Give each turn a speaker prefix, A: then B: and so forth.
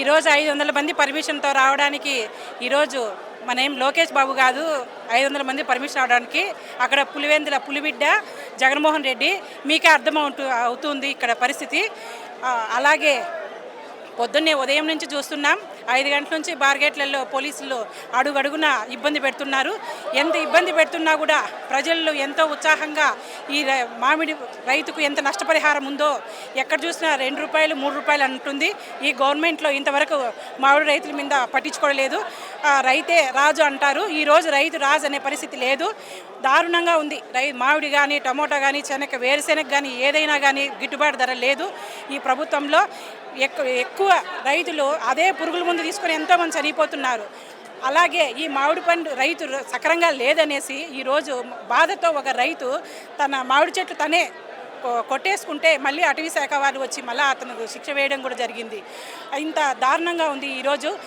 A: ఈరోజు ఐదు వందల మంది పర్మిషన్తో రావడానికి ఈరోజు మన ఏం లోకేష్ బాబు కాదు ఐదు వందల మంది పర్మిషన్ రావడానికి అక్కడ పులివెందుల పులిబిడ్డ జగన్మోహన్ రెడ్డి మీకే అర్థం అవుతుంది ఇక్కడ పరిస్థితి. అలాగే పొద్దున్నే ఉదయం నుంచి చూస్తున్నాం. ఐదు గంటల నుంచి బార్గేట్లలో పోలీసులు అడుగడుగున ఇబ్బంది పెడుతున్నారు. ఎంత ఇబ్బంది పెడుతున్నా కూడా ప్రజలు ఎంతో ఉత్సాహంగా ఈ మామిడి రైతుకు ఎంత నష్టపరిహారం ఉందో ఎక్కడ చూసినా రెండు రూపాయలు మూడు రూపాయలు అంటుంది. ఈ గవర్నమెంట్లో ఇంతవరకు మామిడి రైతుల మీద పట్టించుకోలేదు. రైతే రాజు అంటారు. ఈ రోజు రైతు రాజు అనే పరిస్థితి లేదు. దారుణంగా ఉంది. రై మామిడి కానీ టమోటా కానీ చెనక వేరుశెనగ కానీ ఏదైనా కానీ గిట్టుబాటు ధర లేదు. ఈ ప్రభుత్వంలో ఎక్కువ ఎక్కువ రైతులు అదే పురుగుల ముందు తీసుకొని ఎంతోమంది చనిపోతున్నారు. అలాగే ఈ మామిడి పండు రైతు సక్రంగా లేదనేసి ఈరోజు బాధతో ఒక రైతు తన మామిడి చెట్లు తనే కొ- కొట్టేసుకుంటే మళ్ళీ అటవీ శాఖ వారు వచ్చి మళ్ళీ అతను శిక్ష వేయడం కూడా జరిగింది. ఇంత దారుణంగా ఉంది ఈరోజు